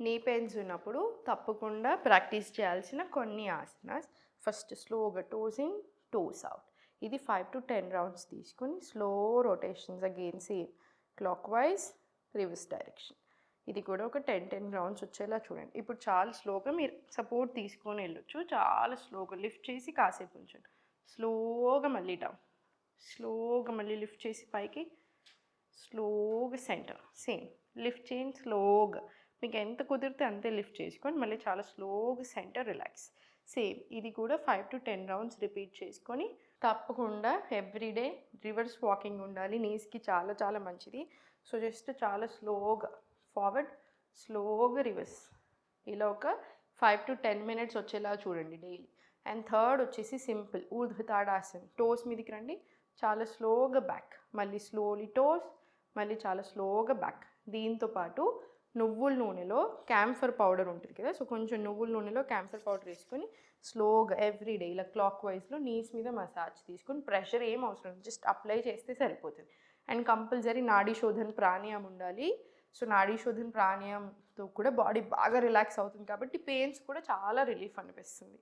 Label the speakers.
Speaker 1: నీ పెయిన్స్ ఉన్నప్పుడు తప్పకుండా ప్రాక్టీస్ చేయాల్సిన కొన్ని ఆసనాస్. ఫస్ట్ స్లోగా టోస్ ఇన్ టోస్ అవుట్. ఇది ఫైవ్ టు టెన్ రౌండ్స్ తీసుకొని slow rotations again same. Clockwise reverse direction. ఇది కూడా ఒక టెన్ టెన్ రౌండ్స్ వచ్చేలా చూడండి. ఇప్పుడు చాలా స్లోగా మీరు సపోర్ట్ తీసుకొని వెళ్ళొచ్చు. చాలా స్లోగా లిఫ్ట్ చేసి కాసేపు ఉంచండి. స్లోగా మళ్ళీ డౌన్. స్లోగా మళ్ళీ లిఫ్ట్ చేసి పైకి. స్లోగా సెంటర్. సేమ్. లిఫ్ట్ చేయండి స్లోగా. మీకు ఎంత కుదిరితే అంతే లిఫ్ట్ చేసుకోండి. మళ్ళీ చాలా స్లోగా సెంటర్ రిలాక్స్. సేమ్ ఇది కూడా five to ten rounds repeat చేసుకొని తప్పకుండా ఎవ్రీడే రివర్స్ వాకింగ్ ఉండాలి. నీస్కి చాలా చాలా మంచిది. సో జస్ట్ చాలా స్లోగా ఫార్వర్డ్ స్లోగా రివర్స్. ఇలా ఒక ఫైవ్ టు టెన్ మినిట్స్ వచ్చేలా చూడండి డైలీ. అండ్ థర్డ్ వచ్చేసి సింపుల్ ఊర్ధ్వతాడాసన్ టోస్ మీదకి రండి. చాలా స్లోగా బ్యాక్. మళ్ళీ స్లోలీ టోస్ మళ్ళీ చాలా స్లోగా బ్యాక్. దీంతో పాటు నువ్వుల నూనెలో క్యాంఫర్ పౌడర్ ఉంటుంది కదా. సో కొంచెం నువ్వుల నూనెలో క్యాంఫర్ పౌడర్ వేసుకొని స్లోగా ఎవ్రీ డే ఇలా క్లాక్ వైజ్లో నీస్ మీద మసాజ్ తీసుకొని ప్రెషర్ ఏం అవసరం జస్ట్ అప్లై చేస్తే సరిపోతుంది. అండ్ కంపల్సరీ నాడీ శోధన ప్రాణాయామం ఉండాలి. సో నాడీ శోధన ప్రాణాయామంతో కూడా బాడీ బాగా రిలాక్స్ అవుతుంది కాబట్టి పెయిన్స్ కూడా చాలా రిలీఫ్ అనిపిస్తుంది.